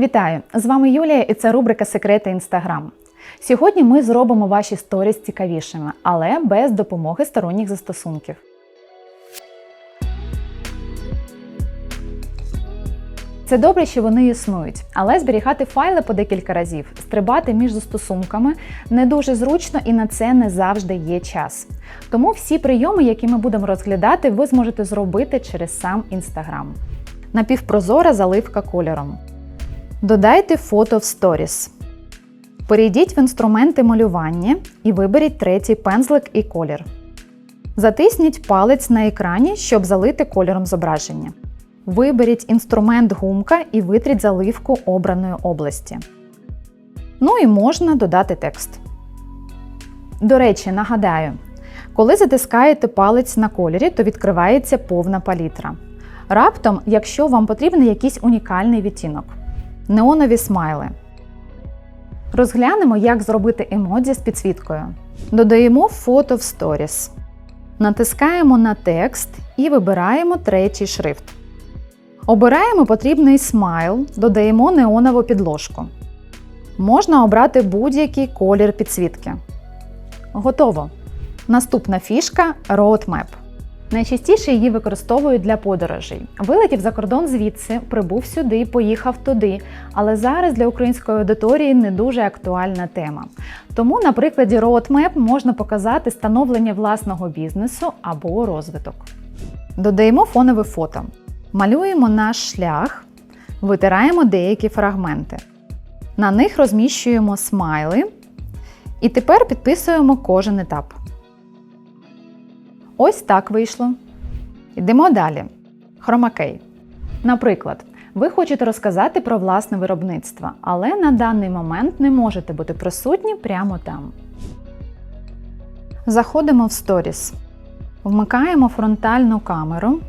Вітаю! З вами Юлія і це рубрика Секрети Інстаграм. Сьогодні ми зробимо ваші сторіс цікавішими, але без допомоги сторонніх застосунків. Це добре, що вони існують, але зберігати файли по декілька разів, стрибати між застосунками не дуже зручно і на це не завжди є час. Тому всі прийоми, які ми будемо розглядати, ви зможете зробити через сам Instagram. Напівпрозора заливка кольором. Додайте фото в сторіс. Перейдіть в інструменти малювання і виберіть третій пензлик і колір. Затисніть палець на екрані, щоб залити кольором зображення. Виберіть інструмент гумка і витріть заливку обраної області. Ну і можна додати текст. До речі, нагадаю, коли затискаєте палець на кольорі, то відкривається повна палітра. Раптом, якщо вам потрібен якийсь унікальний відтінок. Неонові смайли. Розглянемо, як зробити емодзі з підсвіткою. Додаємо фото в сторіс. Натискаємо на текст і вибираємо третій шрифт. Обираємо потрібний смайл, додаємо неонову підложку. Можна обрати будь-який колір підсвітки. Готово. Наступна фішка Roadmap. Найчастіше її використовують для подорожей. Вилетів за кордон звідси, прибув сюди, поїхав туди. Але зараз для української аудиторії не дуже актуальна тема. Тому на прикладі Roadmap можна показати становлення власного бізнесу або розвиток. Додаємо фонове фото. Малюємо наш шлях, витираємо деякі фрагменти. На них розміщуємо смайли. І тепер підписуємо кожен етап. Ось так вийшло. Йдемо далі. Хромакей. Наприклад, ви хочете розказати про власне виробництво, але на даний момент не можете бути присутні прямо там. Заходимо в сторіс. Вмикаємо фронтальну камеру.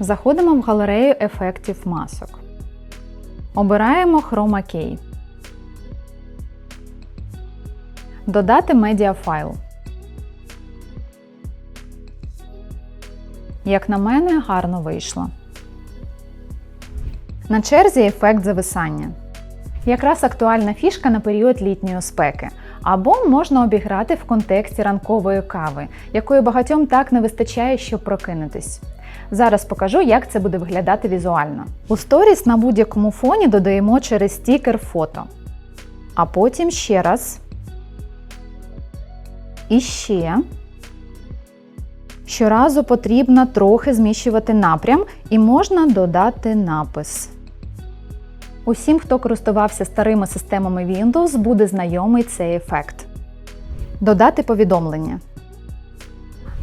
Заходимо в галерею ефектів масок. Обираємо Chroma Key. Додати медіафайл. Як на мене, гарно вийшло. На черзі ефект зависання. Якраз актуальна фішка на період літньої спеки. Або можна обіграти в контексті ранкової кави, якої багатьом так не вистачає, щоб прокинутись. Зараз покажу, як це буде виглядати візуально. У сторіс на будь-якому фоні додаємо через стікер фото. А потім ще раз. І ще. Щоразу потрібно трохи зміщувати напрям і можна додати напис. Усім, хто користувався старими системами Windows, буде знайомий цей ефект. Додати повідомлення.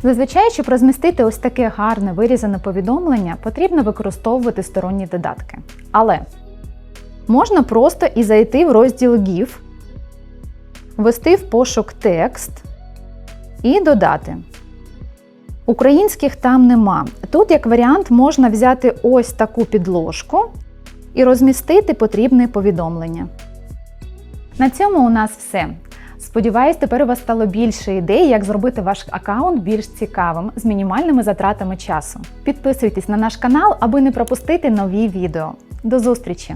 Зазвичай, щоб розмістити ось таке гарне вирізане повідомлення, потрібно використовувати сторонні додатки. Але можна просто і зайти в розділ GIF, ввести в пошук текст і додати. Українських там нема. Тут, як варіант, можна взяти ось таку підложку і розмістити потрібне повідомлення. На цьому у нас все. Сподіваюсь, тепер у вас стало більше ідей, як зробити ваш аккаунт більш цікавим з мінімальними затратами часу. Підписуйтесь на наш канал, аби не пропустити нові відео. До зустрічі!